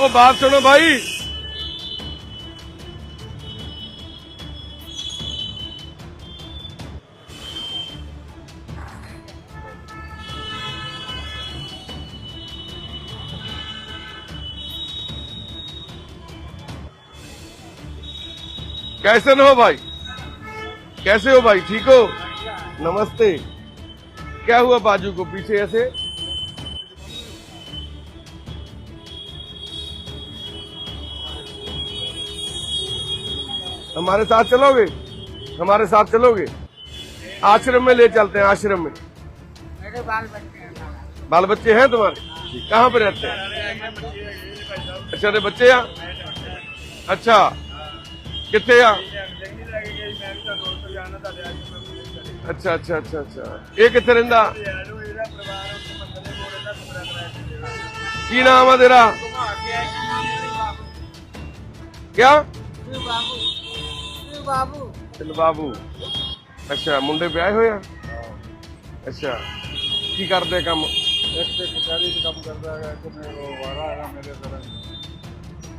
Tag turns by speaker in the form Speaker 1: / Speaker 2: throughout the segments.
Speaker 1: ओ बात सुनो भाई। कैसे हो भाई? कैसे हो भाई? ठीक हो? नमस्ते। क्या हुआ बाजू को, पीछे ऐसे? हमारे साथ चलोगे हमारे साथ चलोगे आश्रम में ले चलते हैं आश्रम में
Speaker 2: मेरे बाल बच्चे हैं ना।
Speaker 1: बाल बच्चे हैं तुम्हारे कहाँ पे रहते हैं अच्छा ते बच्चे आ अच्छा कितने आ ਅੱਛਾ ਅੱਛਾ ਅੱਛਾ ਅੱਛਾ ਇਹ ਕਿੱਥੇ ਰਹਿੰਦਾ ਕੀ ਨਾਮ ਆ ਤੇਰਾ ਕਿਆ ਬਾਬੂ। ਅੱਛਾ ਮੁੰਡੇ ਵਿਆਹ ਹੋਇਆ ਅੱਛਾ ਕੀ ਕਰਦੇ ਕੰਮ?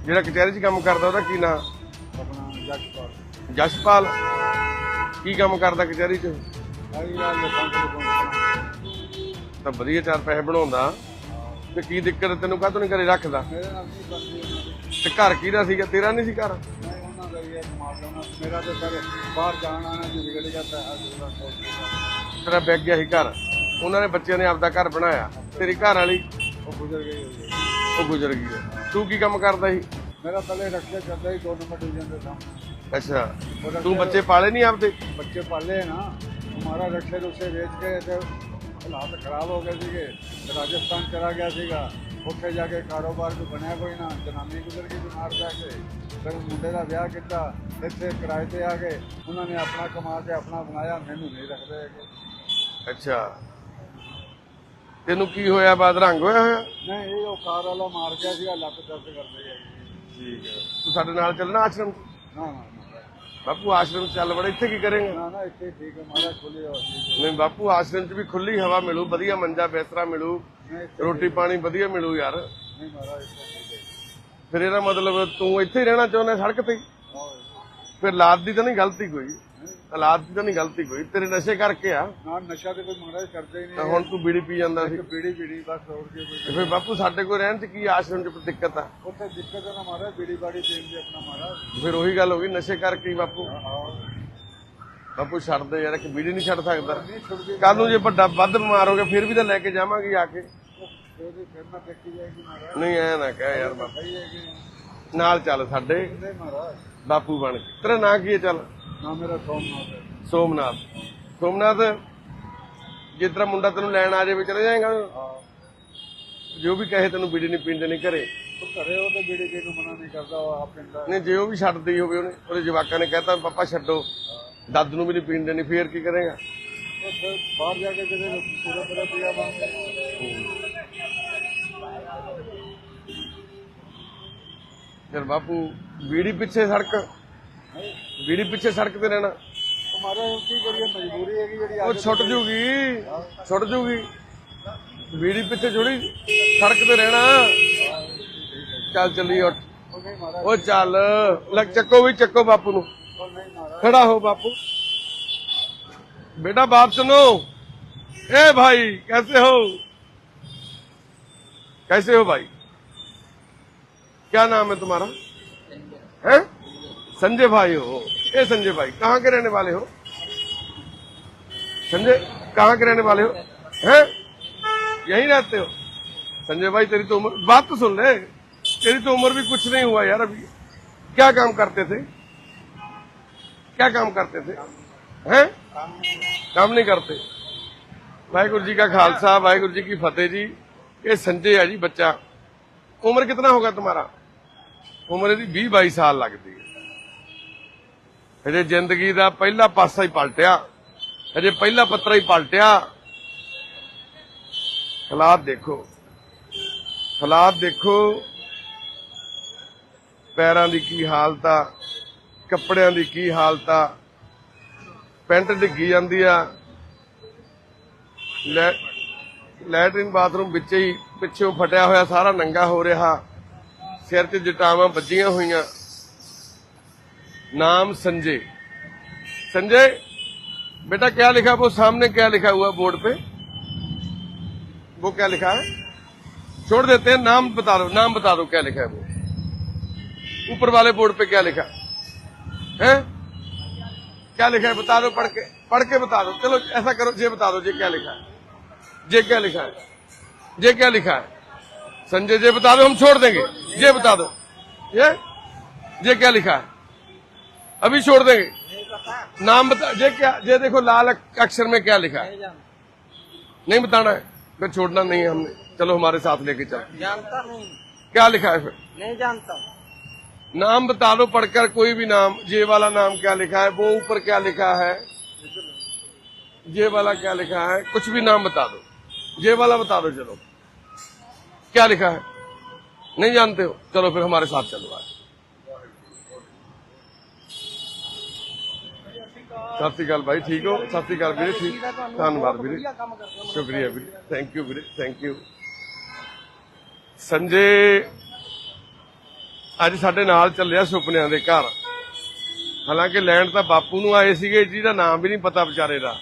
Speaker 1: ਜਿਹੜਾ ਕਚਹਿਰੀ 'ਚ ਕੰਮ ਕਰਦਾ ਉਹਦਾ ਕੀ ਨਾਮ ਜਸ਼ਪਾਲ ਕੀ ਕੰਮ ਕਰਦਾ ਕਚਹਿਰੀ 'ਚ?
Speaker 3: ਤਾਂ
Speaker 1: ਵਧੀਆ ਚਾਰ ਪੈਸੇ ਬਣਾਉਂਦਾ। ਤੇ ਕੀ ਦਿੱਕਤ ਤੈਨੂੰ? ਕਾਹਤੋਂ ਨਹੀਂ ਘਰੇ ਰੱਖਦਾ?
Speaker 3: ਮੇਰੇ ਨਾਲ ਕੀ ਕਰਦੇ
Speaker 1: ਤੇ ਘਰ ਕਿਹਦਾ ਸੀਗਾ? ਤੇਰਾ ਨਹੀਂ ਸੀ ਘਰ?
Speaker 3: ਦਾ ਹੀ ਹੈ ਦਾ ਮੇਰਾ ਤੇ ਘਰੇ ਬਾਹਰ ਜਾਣ ਆਣਾ ਜੀ ਵਿਗੜ ਜਾਂਦਾ ਹੈ ਜਿਹੜਾ ਸੋਚ
Speaker 1: ਤੇਰਾ ਬੈਗ ਗਿਆ ਸੀ ਘਰ। ਉਹਨਾਂ ਨੇ ਬੱਚਿਆਂ ਨੇ ਆਪਦਾ ਘਰ ਬਣਾਇਆ। ਤੇਰੀ ਘਰ ਵਾਲੀ
Speaker 3: ਉਹ ਗੁਜ਼ਰ ਗਈ ਹੋਈ ਹੈ।
Speaker 1: ਉਹ ਗੁਜ਼ਰ ਗਈ ਹੈ। ਤੂੰ ਕੀ ਕੰਮ ਕਰਦਾ ਸੀ?
Speaker 3: ਮੇਰਾ ਪਹਿਲੇ ਰੱਖਿਆ ਚੱਲਦਾ ਹੀ ਦੋ ਨੰਬਰ ਡਿਵੀਜ਼ਨ ਦੇ ਸਾਹਮਣੇ
Speaker 1: ਅੱਛਾ। ਤੂੰ ਬੱਚੇ ਪਾਲੇ ਨਹੀਂ ਆਪਦੇ?
Speaker 3: ਬੱਚੇ ਪਾਲੇ ਨਾ। ਹਮਾਰਾ ਰੱਖੇ ਰੁਸੇ ਵੇਚ ਕੇ ਤੇ ਹਾਲਾਤ ਖਰਾਬ ਹੋ ਗਏ ਸੀਗੇ। ਰਾਜਸਥਾਨ ਚਲਾ ਗਿਆ ਸੀਗਾ। ਉੱਥੇ ਜਾ ਕੇ ਕਾਰੋਬਾਰ ਕੋਈ ਬਣਿਆ ਕੋਈ ਨਾ। ਜਨਾਨੀ ਗੁਜ਼ਰ ਗਈ ਬਿਮਾਰ ਜਾ ਕੇ। ਫਿਰ ਮੁੰਡੇ ਦਾ ਵਿਆਹ ਕੀਤਾ ਇੱਥੇ ਕਿਰਾਏ ਤੇ ਆ ਗਏ। ਉਹਨਾਂ ਨੇ ਆਪਣਾ ਕਮਾ ਕੇ ਆਪਣਾ ਬਣਾਇਆ ਮੈਨੂੰ ਨਹੀਂ ਰੱਖਦੇ ਹੈਗੇ।
Speaker 1: ਅੱਛਾ। ਤੈਨੂੰ ਕੀ ਹੋਇਆ ਬਾਦ ਰੰਗ ਹੋਇਆ ਹੋਇਆ?
Speaker 3: ਨਹੀਂ ਇਹ ਉਹ ਕਾਰ ਵਾਲਾ ਮਾਰ ਗਿਆ ਸੀਗਾ ਲੱਤ ਦਰਦ ਕਰਦੇ ਗਏ
Speaker 1: ਠੀਕ ਹੈ। ਤੂੰ ਸਾਡੇ ਨਾਲ ਚੱਲਣਾ ਆਸ਼ਰਮ?
Speaker 3: ਨਾ ਨਾ ਨਾ।
Speaker 1: ਬਾਪੂ ਆਸ਼ਰਮ 'ਚ ਚੱਲ ਬੜਾ ਇੱਥੇ ਕੀ ਕਰੇਂਗਾ?
Speaker 3: ਨਾ ਨਾ ਇੱਥੇ ਠੀਕ ਹੈ ਮਾਰਾ ਖੁੱਲੀ ਹੋ
Speaker 1: ਨਹੀਂ ਬਾਪੂ ਆਸ਼ਰਮ 'ਚ ਵੀ ਖੁੱਲੀ ਹਵਾ ਮਿਲੂ ਵਧੀਆ ਮੰਜਾ ਬਿਸਤਰਾ ਮਿਲੂ
Speaker 3: ਨਹੀਂ
Speaker 1: ਰੋਟੀ ਪਾਣੀ ਵਧੀਆ ਮਿਲੂ ਯਾਰ।
Speaker 3: ਨਹੀਂ ਮਾਰਾ ਇੱਥੇ ਠੀਕ ਹੈ
Speaker 1: ਫਿਰ ਇਹਦਾ ਮਤਲਬ ਤੂੰ ਇੱਥੇ ਹੀ ਰਹਿਣਾ ਚਾਹੁੰਦਾ ਸੜਕ ਤੇ। ਫਿਰ ਲਾਦ ਦੀ ਤਾਂ ਨਹੀਂ ਗਲਤੀ ਕੋਈ। ਹਾਲਾਤ ਦੀ ਤਾਂ ਨਹੀਂ ਗਲਤੀ ਕੋਈ। ਤੇਰੇ ਨਸ਼ੇ ਕਰਕੇ ਆ।
Speaker 3: ਨਾ ਨਸ਼ਾ ਤੇ ਕੋਈ ਮਾਰਾ ਕਰਦੇ ਹੀ
Speaker 1: ਤਾਂ
Speaker 3: ਨਹੀਂ
Speaker 1: ਹੁਣ ਤੂੰ ਬੀੜੀ ਪੀ ਜਾਂਦਾ ਸੀ।
Speaker 3: ਬੀੜੀ ਬੀੜੀ ਬਸ ਹੋਰ ਕੀ ਕੋਈ
Speaker 1: ਫਿਰ ਬਾਪੂ ਸਾਡੇ ਕੋਲ ਰਹਿਣ 'ਚ ਕੀ ਆਸ਼ਰਮ 'ਚ ਦਿੱਕਤ ਆ?
Speaker 3: ਉੱਥੇ ਦਿੱਕਤ ਨਾ ਮਾਰਾ ਬੀੜੀ ਬਾੜੀ ਪੀਣ ਦੀ ਆਪਣਾ ਮਾਰਾ
Speaker 1: ਫਿਰ ਉਹੀ ਗੱਲ ਹੋ ਗਈ ਨਸ਼ੇ ਕਰਕੇ ਹੀ ਬਾਪੂ। ਬਾਪੂ ਛੱਡ ਦੇ ਯਾਰ ਕਿ ਬੀੜੀ ਨਹੀਂ ਛੱਡ ਸਕਦਾ। ਕੱਲ ਨੂੰ ਜੇ ਵੱਡਾ ਵੱਧ ਬਿਮਾਰ ਹੋ ਗਿਆ ਫਿਰ ਵੀ ਤਾਂ ਲੈ ਕੇ ਜਾਵਾਂਗੇ ਆ ਕੇ। ਨਹੀਂ ਐ ਨਾ ਕਹਿ ਯਾਰ ਬਾਪੂ ਨਾਲ ਚੱਲ ਸਾਡੇ।
Speaker 3: ਨਹੀਂ
Speaker 1: ਬਾਪੂ ਬਣ ਕੇ। ਤੇਰਾ ਨਾਂ ਕੀ ਹੈ ਚੱਲ?
Speaker 3: ਨਾ ਮੇਰਾ ਸੋਮਨਾਥ
Speaker 1: ਸੋਮਨਾਥ। ਸੋਮਨਾਥ ਜੇ ਤੇਰਾ ਮੁੰਡਾ ਤੈਨੂੰ ਲੈਣ ਆ ਜਾਵੇ ਚਲੇ ਜਾਏਗਾ? ਜੋ ਵੀ ਕਹੇ ਤੈਨੂੰ ਬੀੜੀ ਨਹੀਂ ਪੀਣ ਦੇਣੀ ਘਰੇ।
Speaker 3: ਘਰੇ ਉਹ ਤੇ ਬੀੜੀ ਪੀਣ ਨੂੰ ਮਨਾ ਨਹੀਂ ਕਰਦਾ ਉਹ ਆਪ ਪਿੰਦਾ
Speaker 1: ਨਹੀਂ ਜੇ ਉਹ ਵੀ ਛੱਡਦੀ ਹੋਵੇ ਉਹਨੇ ਉਹਦੇ ਜਵਾਕਾਂ ਨੇ ਕਹਿਤਾ ਪਾਪਾ ਛੱਡੋ। ਦੱਦ ਨੂੰ ਵੀ ਨਹੀਂ ਪੀਣ ਦੇਣੀ ਫੇਰ ਕੀ ਕਰੇਗਾ?
Speaker 3: ਬਾਹਰ ਜਾ ਕੇ ਕਿਤੇ ਪੂਰਾ ਪੂਰਾ ਪੀਆ ਬੰਦ
Speaker 1: ਫਿਰ ਬਾਪੂ ਬੀੜੀ ਪਿੱਛੇ ਸੜਕ ਬੀੜੀ ਪਿੱਛੇ ਸੜਕ ਤੇ ਰਹਿਣਾ
Speaker 3: ਤੁਹਾਰਾ ਕੀ ਕਰੀਏ ਮਜਬੂਰੀ ਹੈਗੀ ਜਿਹੜੀ
Speaker 1: ਉਹ ਛੁੱਟ ਜੂਗੀ ਛੁੱਟ ਜੂਗੀ ਬੀੜੀ ਪਿੱਛੇ ਜੁੜੀ ਸੜਕ ਤੇ ਰਹਿਣਾ ਚੱਲ ਚੱਲੀ ਉੱਠ
Speaker 3: ਉਹ ਨਹੀਂ ਮਾਰਾ
Speaker 1: ਉਹ ਚੱਲ ਲੱਗ ਚੱਕੋ ਵੀ ਚੱਕੋ ਬਾਪੂ ਨੂੰ
Speaker 3: ਉਹ ਨਹੀਂ ਮਾਰਾ
Speaker 1: खड़ा हो बापू बेटा बात सुनो ए भाई कैसे हो कैसे हो भाई क्या नाम है तुम्हारा? है? संजय भाई हो। ए संजय भाई, कहाँ के रहने वाले हो? संजय, कहाँ के रहने वाले हो? हैं? यहीं रहते हो? संजय भाई, तेरी तो उम्र, बात तो सुन ले। तेरी तो उम्र भी कुछ नहीं हुआ यार अभी। क्या काम करते थे? क्या काम करते थे? हैं? काम नहीं करते। वाहगुरु जी का खालसा, वाहगुरु जी की फतेह जी। ये संजय है जी, बच्चा, उम्र कितना होगा तुम्हारा? ਉਮਰ ਇਹਦੀ 20 22 ਸਾਲ ਲੱਗਦੀ ਹੈ। ਹਜੇ ਜ਼ਿੰਦਗੀ ਦਾ ਪਹਿਲਾ ਪਾਸਾ ਹੀ ਪਲਟਿਆ। ਹਜੇ ਪਹਿਲਾ ਪੱਤਰਾ ਹੀ ਪਲਟਿਆ। ਹਾਲਾਤ ਦੇਖੋ। ਹਾਲਾਤ ਦੇਖੋ। ਪੈਰਾਂ ਦੀ ਕੀ ਹਾਲਤ ਆ, ਕੱਪੜਿਆਂ ਦੀ ਕੀ ਹਾਲਤ ਆ। ਪੈਂਟ ਡਿੱਗੀ ਜਾਂਦੀ ਆ। ਲੈ ਲੈਟਰਿਨ ਬਾਥਰੂਮ ਵਿੱਚ ਹੀ ਪਿੱਛੋਂ ਫਟਿਆ ਹੋਇਆ, ਸਾਰਾ ਨੰਗਾ ਹੋ ਰਿਹਾ। ਸਿਰ 'ਚ ਜਟਾਵਾਂ ਵੱਜੀਆਂ ਹੋਈਆਂ नाम संजय संजय बेटा क्या लिखा वो सामने क्या लिखा हुआ बोर्ड पे वो क्या लिखा है छोड़ देते हैं नाम बता दो नाम बता दो क्या लिखा है वो ऊपर वाले बोर्ड पे क्या लिखा है क्या लिखा है बता दो पढ़ के पढ़ के बता दो चलो ऐसा करो ये बता दो ये क्या लिखा है ये क्या लिखा है ये क्या लिखा है संजय जी बता दो हम छोड़ देंगे। ये बता दो। ये? ये क्या लिखा है? अभी छोड़ देंगे। नाम बता ये क्या ये देखो लाल अक्षर में क्या लिखा है?
Speaker 2: नहीं
Speaker 1: बताना है। फिर छोड़ना नहीं है हमने। चलो हमारे साथ लेके चलो।
Speaker 2: जानता नहीं
Speaker 1: क्या लिखा है फिर?
Speaker 2: नहीं जानता
Speaker 1: नाम बता दो पढ़कर कोई भी नाम। ये वाला नाम क्या लिखा है? वो ऊपर क्या लिखा है? ये वाला क्या लिखा है? कुछ भी नाम बता दो। ये वाला बता दो चलो। क्या लिखा है नहीं जानते हो चलो फिर हमारे साथ चलो आज ਸਤਿ ਸ਼੍ਰੀ ਅਕਾਲ ਭਾਈ ਠੀਕ ਹੋ ਸਤਿ ਸ਼੍ਰੀ ਅਕਾਲ ਵੀਰੇ ਠੀਕ ਧੰਨਵਾਦ ਵੀਰੇ ਸ਼ੁਕਰੀਆ ਵੀਰੇ ਥੈਂਕ ਯੂ ਵੀਰੇ ਥੈਂਕ ਯੂ ਸੰਜੇ ਅੱਜ ਸਾਡੇ ਨਾਲ ਚੱਲਿਆ ਸੁਪਨਿਆਂ ਦੇ ਘਰ ਹਾਲਾਂਕਿ ਲੈਂਡ ਤਾਂ ਬਾਪੂ ਨੂੰ ਆਏ ਸੀਗੇ ਜਿਹਦਾ ਨਾਮ ਵੀ ਨਹੀਂ ਪਤਾ ਵਿਚਾਰੇ ਦਾ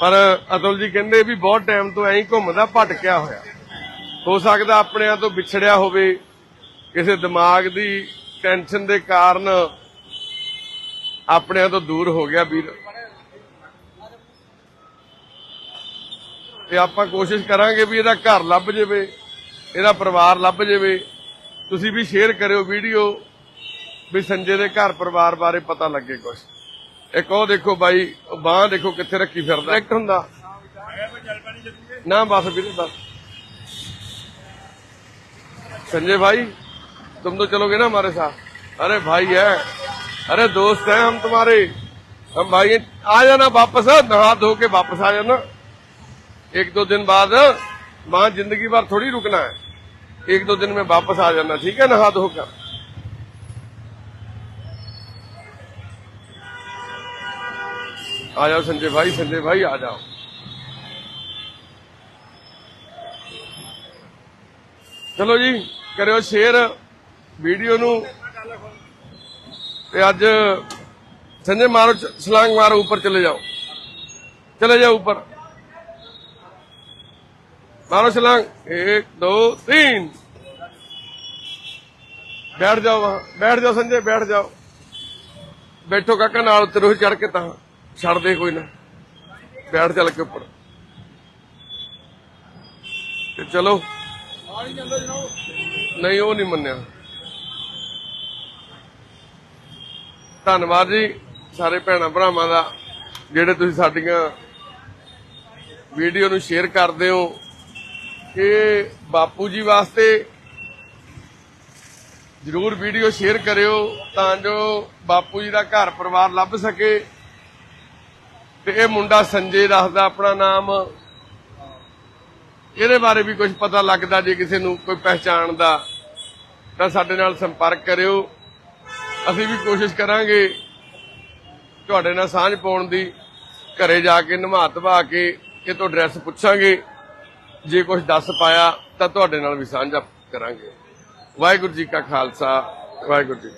Speaker 1: ਪਰ ਅਤੁਲ ਜੀ ਕਹਿੰਦੇ ਵੀ ਬਹੁਤ ਟਾਈਮ ਤੋਂ ਐਂ ਹੀ ਘੁੰਮਦਾ ਭਟਕਿਆ ਹੋਇਆ ਹੋ ਸਕਦਾ ਆਪਣਿਆਂ ਤੋਂ ਵਿਛੜਿਆ ਹੋਵੇ ਕਿਸੇ ਦਿਮਾਗ ਦੀ ਟੈਨਸ਼ਨ ਦੇ ਕਾਰਨ ਆਪਣਿਆਂ ਤੋਂ ਦੂਰ ਹੋ ਗਿਆ ਵੀਰ। ਤੇ ਆਪਾਂ ਕੋਸ਼ਿਸ਼ ਕਰਾਂਗੇ ਵੀ ਇਹਦਾ ਘਰ ਲੱਭ ਜਾਵੇ ਇਹਦਾ ਪਰਿਵਾਰ ਲੱਭ ਜਾਵੇ। ਤੁਸੀਂ ਵੀ ਸ਼ੇਅਰ ਕਰਿਓ ਵੀਡੀਓ ਵੀ ਸੰਜੇ ਦੇ ਘਰ ਪਰਿਵਾਰ ਬਾਰੇ ਪਤਾ ਲੱਗੇ ਕੁਝ ਇੱਕ ਉਹ ਦੇਖੋ ਬਾਈ ਬਾਹ ਦੇਖੋ ਕਿੱਥੇ ਰੱਖੀ ਫਿਰਦਾ। ਐਕਟ ਹੁੰਦਾ। ਨਾ ਬਸ ਵੀਰੇ ਬਸ। संजय भाई, तुम तो चलोगे ना हमारे साथ। अरे भाई है, अरे दोस्त हैं हम तुम्हारे। हम भाई। आ जाना वापस, नहा धो के वापस आ जाना। एक दो दिन बाद वहाँ ज़िंदगी भर थोड़ी रुकना है। एक दो दिन में वापस आ जाना, ठीक है, नहा धो कर आ जाओ संजय भाई संजय भाई, आ जाओ। ਚਲੋ ਜੀ ਕਰਿਓ ਸ਼ੇਅਰ ਵੀਡੀਓ ਨੂੰ ਤੇ ਅੱਜ ਸੰਜੇ ਮਾਰੋ ਚ- ਛਲਾਂਗ ਮਾਰੋ ਉੱਪਰ ਚਲੇ ਜਾਓ चले जाओ ऊपर मारो छलांग एक दो तीन बैठ जाओ वहां बैठ जाओ संजय बैठ जाओ बैठो काका नाल उतरो चढ़ के ता छड़ दे कोई ना बैठ चल के ऊपर ਤੇ ਚਲੋ ਨਹੀਂ, ਉਹ ਨਹੀਂ ਮੰਨਿਆ। ਧੰਨਵਾਦ ਜੀ, ਸਾਰੇ ਭੈਣਾਂ ਭਰਾਵਾਂ ਦਾ, ਜਿਹੜੇ ਤੁਸੀਂ ਸਾਡੀਆਂ ਵੀਡੀਓ ਨੂੰ ਸ਼ੇਅਰ ਕਰਦੇ ਹੋ। ਇਹ ਬਾਪੂ ਜੀ ਵਾਸਤੇ ਜਰੂਰ ਵੀਡੀਓ ਸ਼ੇਅਰ ਕਰਿਓ, ਤਾਂ ਜੋ ਬਾਪੂ ਜੀ ਦਾ ਘਰ ਪਰਿਵਾਰ ਲੱਭ ਸਕੇ। ਤੇ ਇਹ ਮੁੰਡਾ ਸੰਜੇ ਦੱਸਦਾ, ਆਪਣਾ ਨਾਮ ਇਹਦੇ ਬਾਰੇ ਵੀ ਕੁਝ ਪਤਾ ਲੱਗਦਾ ਜੇ ਕਿਸੇ ਨੂੰ ਕੋਈ ਪਹਿਚਾਣ ਦਾ, ਤਾਂ ਸਾਡੇ ਨਾਲ ਸੰਪਰਕ ਕਰਿਓ। ਅਸੀਂ ਵੀ ਕੋਸ਼ਿਸ਼ ਕਰਾਂਗੇ ਤੁਹਾਡੇ ਨਾਲ ਸਾਂਝ ਪਾਉਣ ਦੀ, ਘਰੇ ਜਾ ਕੇ ਨਮਾ ਧਵਾ ਕੇ ਇਹ ਤੋਂ ਐਡਰੈਸ ਪੁੱਛਾਂਗੇ। ਜੇ ਕੁਝ ਦੱਸ ਪਾਇਆ, ਤਾਂ ਤੁਹਾਡੇ ਨਾਲ ਵੀ ਸਾਂਝਾ ਕਰਾਂਗੇ। ਵਾਹਿਗੁਰੂ ਜੀ ਕਾ ਖਾਲਸਾ, ਵਾਹਿਗੁਰੂ ਜੀ